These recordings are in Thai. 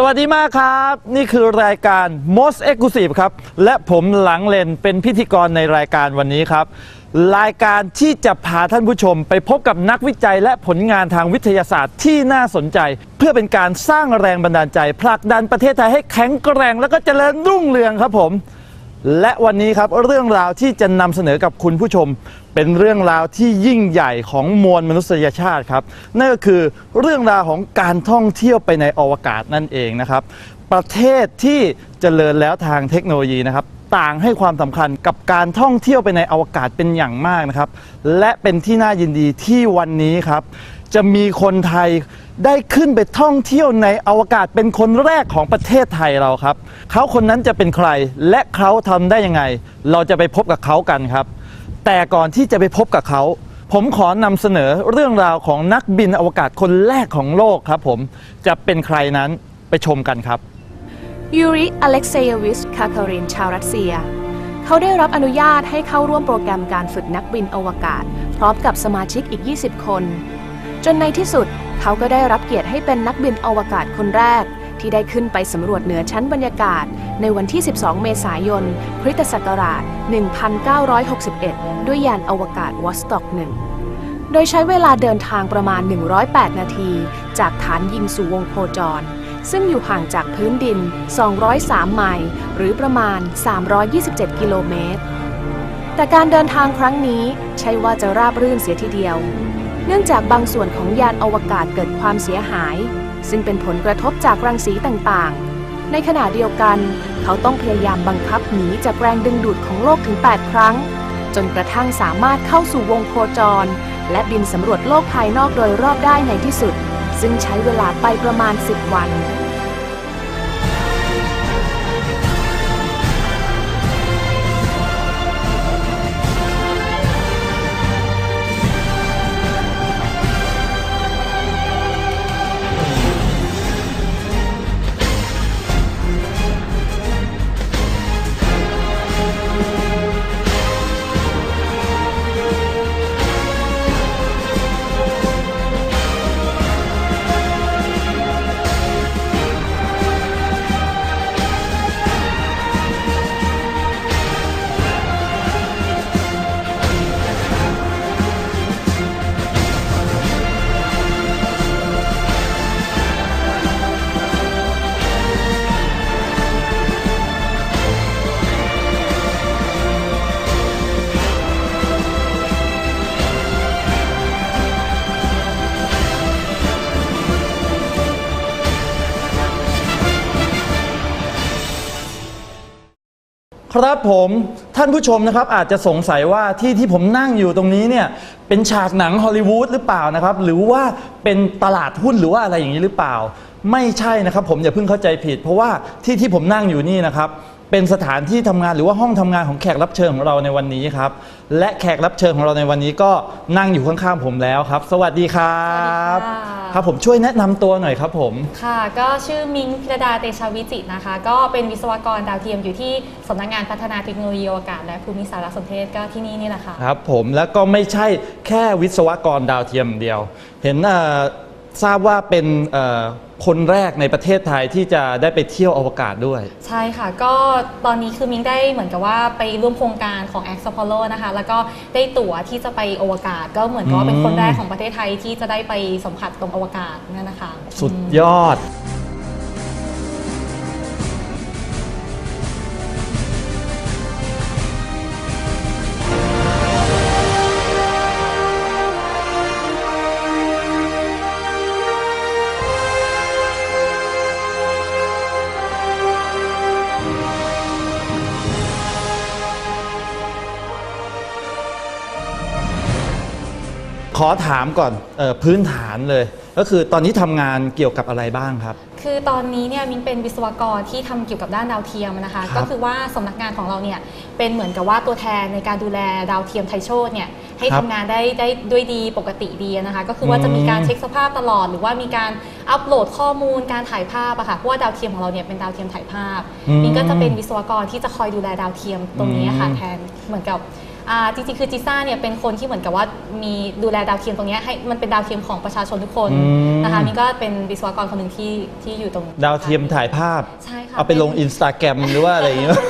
สวัสดีมากครับ นี่คือรายการ Most Exclusive ครับ และผมหลังเลนเป็นพิธีกรในรายการวันนี้ครับ รายการที่จะพาท่านผู้ชมไปพบกับนักวิจัยและผลงานทางวิทยาศาสตร์ที่น่าสนใจ เพื่อเป็นการสร้างแรงบันดาลใจผลักดันประเทศไทยให้แข็งแกร่ง และก็เจริญรุ่งเรืองครับผม และวันนี้ครับเรื่องราวที่จะนำเสนอกับคุณผู้ชม เป็นเรื่องราวที่ยิ่งใหญ่ของมวลมนุษยชาติครับ นั่นก็คือเรื่องราวของการท่องเที่ยวไปในอวกาศนั่นเองนะครับ ประเทศที่เจริญแล้วทางเทคโนโลยีนะครับ ต่างให้ความสำคัญกับการท่องเที่ยวไปในอวกาศเป็นอย่างมากนะครับ และเป็นที่น่ายินดีที่วันนี้ครับ จะมีคนไทยได้ขึ้นไปท่องเที่ยวในอวกาศเป็นคนแรกของประเทศไทยเราครับ เขาคนนั้นจะเป็นใครและเขาทำได้ยังไง เราจะไปพบกับเขากันครับ แต่ก่อนที่จะไปพบกับเขา ผมขอนำเสนอเรื่องราวของนักบินอวกาศคนแรกของโลกครับผมจะเป็นใครนั้นไปชมกันครับยูริอเล็กเซยวิชคาคารินชาวรัสเซีย เขาได้รับอนุญาตให้เข้าร่วมโปรแกรมการฝึกนักบินอวกาศ พร้อมกับสมาชิกอีก 20 คน จนในที่สุดเขาก็ได้รับเกียรติให้เป็นนักบินอวกาศคนแรก ที่ได้ขึ้นไปสำรวจเหนือชั้นบรรยากาศ ในวันที่ 12 เมษายนคริสตศักราช 1961 ด้วยยานอวกาศวอสต็อกหนึ่งโดยใช้เวลาเดินทางประมาณ 108 นาที จากฐานยิงสู่วงโคจร ซึ่งอยู่ห่างจากพื้นดิน 203 ไมล์ หรือประมาณ 327 กิโลเมตร แต่การเดินทางครั้งนี้ใช่ว่าจะราบรื่นเสียทีเดียว เนื่องจากบางส่วนของยานอวกาศเกิดความเสียหาย ซึ่งเป็นผลกระทบจากรังสีต่างๆ ในขณะเดียวกัน เขาต้องพยายามบังคับหนีจากแรงดึงดูดของโลกถึง 8 ครั้ง จนกระทั่งสามารถเข้าสู่วงโคจร และบินสำรวจโลกภายนอกโดยรอบได้ในที่สุด ซึ่งใช้เวลาไปประมาณ 10 วัน ครับผมท่านผู้ชมนะครับอาจจะสงสัยว่าที่ที่ผมนั่งอยู่ตรงนี้เนี่ยเป็นฉากหนังฮอลลีวูดหรือเปล่านะครับ หรือว่าเป็นตลาดหุ้นหรือว่าอะไรอย่างนี้หรือเปล่า ไม่ใช่นะครับ ผมอย่าเพิ่งเข้าใจผิด เพราะว่าที่ที่ผมนั่งอยู่นี่นะครับ เป็นสถานที่ทำงานหรือว่าห้องทำงานของแขกรับเชิญของเราในวันนี้ครับ และแขกรับเชิญของเราในวันนี้ก็นั่งอยู่ข้างๆผมแล้วครับ สวัสดีครับ ค่ะครับผมช่วยแนะนำตัวหน่อยครับผม ค่ะ ก็ชื่อมิงพิรดาเตชาวิจิตรนะคะ ก็เป็นวิศวกรดาวเทียมอยู่ที่สำนักงานพัฒนาเทคโนโลยีอวกาศและภูมิสารสนเทศก็ที่นี่นี่แหละค่ะ ครับผมแล้วก็ไม่ใช่แค่วิศวกรดาวเทียมเดียว เห็นเอ่อ ทราบว่าเป็นเอ่อคนแรกในประเทศไทยที่จะได้ไปเที่ยวอวกาศด้วย ใช่ค่ะ ก็ตอนนี้คือมิงได้เหมือนกับว่าไปร่วมโครงการของ a x a p o l o นะคะ แล้วก็ได้ตั๋วที่จะไปอวกาศ ก็เหมือนกับว่าเป็นคนแรกของประเทศไทยที่จะได้ไปสัมผัสตรงอวกาศนั่นนะคะ สุดยอด ขอถามก่อนเออพื้นฐานเลย ก็คือตอนนี้ทำงานเกี่ยวกับอะไรบ้างครับ คือตอนนี้เนี่ยมิงเป็นวิศวกรที่ทำเกี่ยวกับด้านดาวเทียมนะคะ ครับ ก็คือว่าสำนักงานของเราเนี่ยเป็นเหมือนกับว่าตัวแทนในการดูแลดาวเทียมไทยโชตเนี่ยให้ครับทำงานได้ได้ด้วยดีปกติดีนะคะ ก็คือว่าจะมีการอืม เช็คสภาพตลอด หรือว่ามีการอัปโหลดข้อมูลการถ่ายภาพอะค่ะเพราะว่าดาวเทียมของเราเนี่ยเป็นดาวเทียมถ่ายภาพอืมมิงก็จะเป็นวิศวกรที่จะคอยดูแลดาวเทียมตรงนี้ค่ะอืมแทนเหมือนกับอ่า จริงๆคือจิซ่าเนี่ยเป็นคนที่เหมือนกับว่ามีดูแลดาวเทียมตรงเนี้ยให้มันเป็นดาวเทียมของประชาชนทุกคนอืมนะคะนี่ก็เป็นวิศวกรคนหนึ่งที่ที่อยู่ตรงดาวเทียมถ่ายภาพใช่ค่ะเอาไปลงอินสตาแกรมหรือว่าอะไรอย่างเงี้ยเ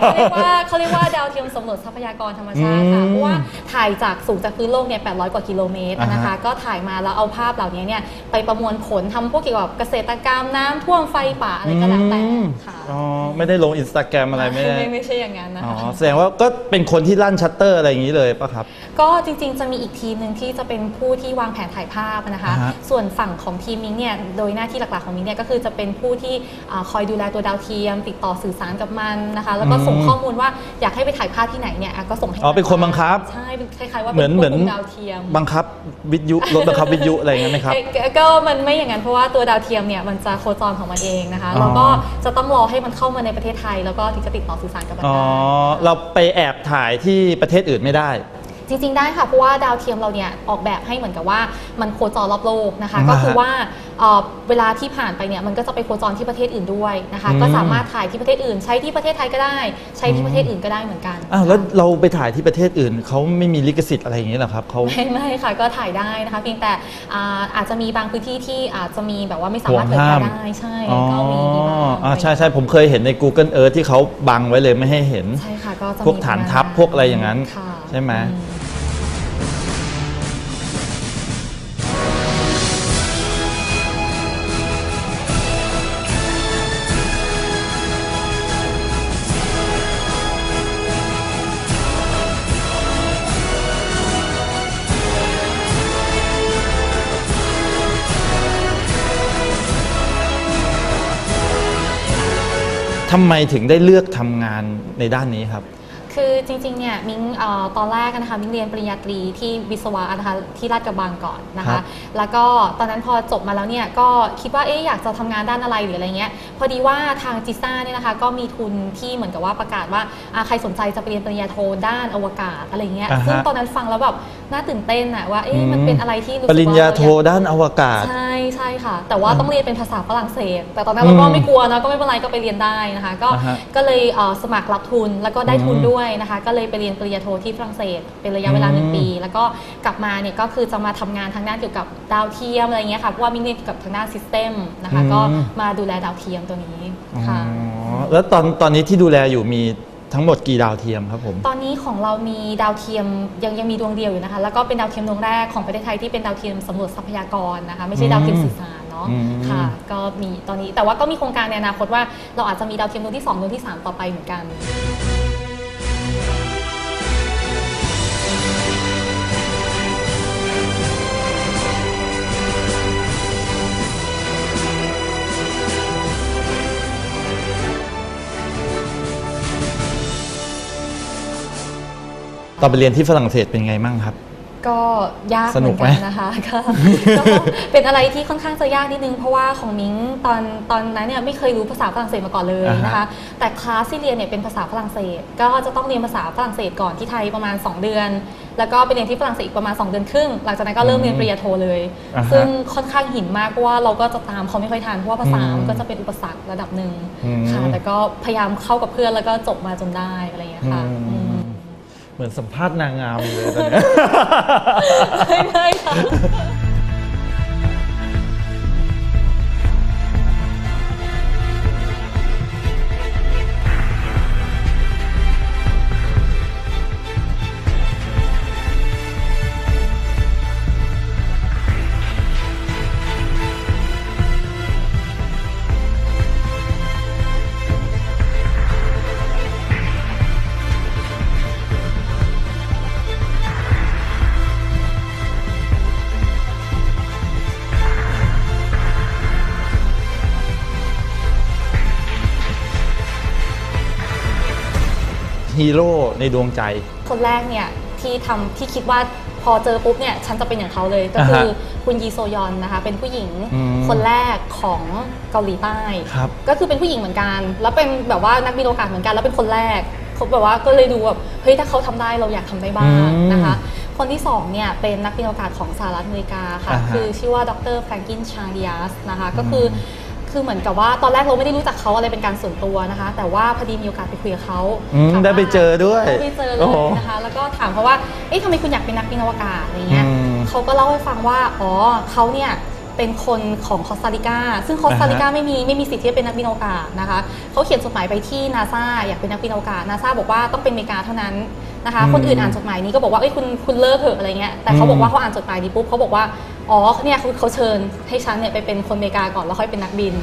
ขาเรียกว่าเขาเรียกว่าดาวเทียมสำรวจทรัพยากรธรรมชาติค่ะอืมเพราะว่าถ่ายจากสูงจากพื้นโลกเนี่ย800 กว่ากิโลเมตรนะอ่าคะฮะก็ถ่ายมาแล้วเอาภาพเหล่านี้เนี่ยไปประมวลผลทำพวกเกี่ยวกับเกษตรกรรมน้ำท่วมไฟป่าอะไรก็แล้วแต่อืมค่ะอ๋อไม่ได้ลงอินสตาแกรมอะไรไม่ได้ไม่ไม่ใช่อย่างนั้นนะอ๋อคะแสดงว่าก็เป็นคนที่ลั่นชัตเตอร์อะไรอย่างนี้เลยป่ะครับ ก็จริงๆ จะมีอีกทีมหนึ่งที่จะเป็นผู้ที่วางแผนถ่ายภาพนะคะ อ่าฮะส่วนฝั่งของทีมมิงเนี่ยโดยหน้าที่หลักๆของมิงเนี่ยก็คือจะเป็นผู้ที่อ่าคอยดูแลตัวดาวเทียม ติดต่อสื่อสารกับมันนะคะ แล้วก็ส่งข้อมูลว่าอยากให้ไปถ่ายภาพที่ไหนเนี่ยอะก็ส่งให้อ๋อเป็นคนบังคับ ใช่เป็นคล้ายๆว่าเหมือนป็เหมือนควบคุดาวเทียม บังคับวิทยุรถบังคับวิทยุอะไรอย่างเงี้ยไหมครับ เอ่อก็มันไม่อย่างนั้นเพราะว่าตัวดาวเทียมเนี่ยมันจะโคจรของมันเองนะคะ อ๋อ แล้วก็จะต้องรอให้มันเข้ามาในประเทศไทย แล้วก็ถึงจะติดต่อสื่อสารกับมันอ๋อได้เราไปแอบถ่ายที่ประเทศอื่นไม่ได้ จริง ๆ ได้ค่ะ เพราะว่าดาวเทียมเราเนี่ยออกแบบให้เหมือนกับว่ามันโคจรรอบโลกนะคะอ่าฮะก็คือว่าเอ่อ เวลาที่ผ่านไปเนี่ยมันก็จะไปโคจรที่ประเทศอื่นด้วยนะคะอืมก็สามารถถ่ายที่ประเทศอื่น ใช้ที่ประเทศไทยก็ได้ ใช้ที่ประเทศอื่นก็ได้เหมือนกันอ้าวแล้วเราไปถ่ายที่ประเทศอื่นเขาไม่มีลิขสิทธิ์อะไรอย่างเงี้ยเหรอครับเขาไม่ไม่ค่ะก็ถ่ายได้นะคะเพียงแต่อ่าอาจจะมีบางพื้นที่ที่อาจจะมีแบบว่าไม่สามารถเผยแพร่ได้ใช่อ๋อก็มีมีบ้างอ่าใช่ใช่ผมเคยเห็นใน Google Earth ที่เขาบังไว้เลยไม่ให้เห็นใช่ค่ะก็จะพวกฐานทัพพวกอะไรอย่างนั้นค่ะใช่ไหม ทำไมถึงได้เลือกทำงานในด้านนี้ครับ คือจริงๆเนี่ยมิงเออตอนแรกนะคะมิงเรียนปริญญาตรีที่วิศวะนะคะที่ลาดกระบังก่อนนะครัคะบแล้วก็ตอนนั้นพอจบมาแล้วเนี่ยก็คิดว่าเอ๊ะอยากจะทำงานด้านอะไรหรืออะไรเงี้ยพอดีว่าทางจิซ่าเนี่ยนะคะก็มีทุนที่เหมือนกับว่าประกาศว่าอะใครสนใจจะไปเรียนปริญญาโทด้านอวกาศอะไรเงี้ยอ่าฮะซึ่งตอนนั้นฟังแล้วแบบน่าตื่นเต้นอะว่าเอ๊ะมันเป็นอะไรที่รู้สึปกว่ริญญาโทเรอยกด้านอวกาศ ใช่ใช่ค่ะ แต่ว่าต้องเรียนเป็นภาษาฝรั่งเศส แต่ตอนนั้นเราก็อืมไม่กลัวนะก็ไม่เป็นไรก็ไปเรียนได้นะคะ ก็อ่าฮะก็เลยเอ่อสมัครรับทุนแล้วก็ได้ทุนอืมด้วยนะคะ ก็เลยไปเรียนปริญญาโทที่ฝรั่งเศส เป็นระยะเวลาอืมหนึ่งปี แล้วก็กลับมาเนี่ยก็คือจะมาทำงานทางด้านเกี่ยวกับดาวเทียมอะไรเงี้ยค่ะเพราะว่ามินเรียนเกี่ยวกับทางด้านซิสเต็มนะคะก็มาดูแลดาวเทียมตัวนี้ค่ะอ๋อแล้วตอนตอนนี้ที่ดูแลอยู่มีทั้งหมดกี่ดาวเทียมครับผม ตอนนี้ของเรามีดาวเทียมยังยังมีดวงเดียวอยู่นะคะ แล้วก็เป็นดาวเทียมดวงแรกของประเทศไทยที่เป็นดาวเทียมสำรวจทรัพยากรนะคะ ไม่ใช่ดาวเทียมสื่อสารเนาะอืมค่ะ ก็มีตอนนี้แต่ว่าก็มีโครงการในอนาคตว่าเราอาจจะมีดาวเทียมดวงที่ 2 ดวงที่ 3 ต่อไปเหมือนกัน ตอนไปเรียนที่ฝรั่งเศสเป็นไงมั่งครับ ก็ยากสเหนุมืกอนไหมกันนะคะก็ก็เป็นอะไรที่ค่อนข้างจะยากนิดนึงเพราะว่าของมิ้งตอนตอนนั้นเนี่ยไม่เคยรู้ภาษาฝรั่งเศสมาก่อนเลยนะคะแต่คลาสที่เรียนเนี่ยเป็นภาษาฝรั่งเศส ก็จะต้องเรียนภาษาฝรั่งเศสก่อนที่ไทยประมาณ 2 เดือน แล้วก็ไปเรียนที่ฝรั่งเศสอีกประมาณ 2 เดือนครึ่งหลังจากนั้นก็เริ่มเรียนปริญญาโทเลยอ่าฮะซึ่งค่อนข้างหินมากเพราะว่าเราก็จะตามเขาไม่ค่อยทันเพราะว่าภาษาอืมมันก็จะเป็นอุปสรรคระดับหนึ่งอืมค่ะแต่ก็พยายามเข้ากับเพื่อนแล้วก็จบมาจนได้อะไรอย่างเงี้ยค่ะอืมอืม เหมือนสัมภาษณ์นางงามเลยตอนเนี้ย ไม่ไม่ค่ะ ฮีโร่ในดวงใจ คนแรกเนี่ยที่ทำที่คิดว่าพอเจอปุ๊บเนี่ยฉันจะเป็นอย่างเขาเลยก็คืออ่าฮะคุณยีโซยอนนะคะเป็นผู้หญิงอืมคนแรกของเกาหลีใต้ ครับก็คือเป็นผู้หญิงเหมือนกัน แล้วเป็นแบบว่านักบินอวกาศเหมือนกันแล้วเป็นคนแรกเขาแบบว่าก็เลยดูแบบเฮ้ยถ้าเขาทำได้เราอยากทำได้บ้างอืมนะคะ คนที่สองเนี่ยเป็นนักบินอวกาศของสหรัฐอเมริกาค่ะอ่าฮะคือชื่อว่าดรแฟรงกินชาดิอัสนะคะก็คืออ คือเหมือนกับว่าตอนแรกเราไม่ได้รู้จักเขาอะไรเป็นการส่วนตัวนะคะ แต่ว่าพอดีมีโอกาสไปคุยกับเขาอืมถามว่าได้ไปเจอด้วยได้ไปเจอเลโอ้โห ยนะคะ แล้วก็ถามเขาว่า เอ๊ะทำไมคุณอยากเป็นนักบินอวกาศอะไรเงี้ยอืมเขาก็เล่าให้ฟังว่า อ๋อเขาเนี่ยเป็นคนของคอสตาริกา ซึ่งคอสตาริกาอ่าฮะ ไม่มีไม่มีสิทธิ์ที่จะเป็นนักบินอวกาศนะคะ เขาเขียนจดหมายไปที่นาซาอยากเป็นนักบินอวกาศนาซาบอกว่าต้องเป็นอเมริกาเท่านั้นนะคะ อืมคนอื่นอ่านจดหมายนี้ก็บอกว่า เอ้ยคุณคุณเลิกเถอะอะไรเงี้ย แต่เขาบอกว่าเขาอ่านจดหมายนี้ปุ๊บเขาบอกว่า อ๋อเนี่ยเขาเขาเชิญให้ฉันเนี่ยไปเป็นคนอเมริกาก่อนแล้วค่อยเป็นนักบิน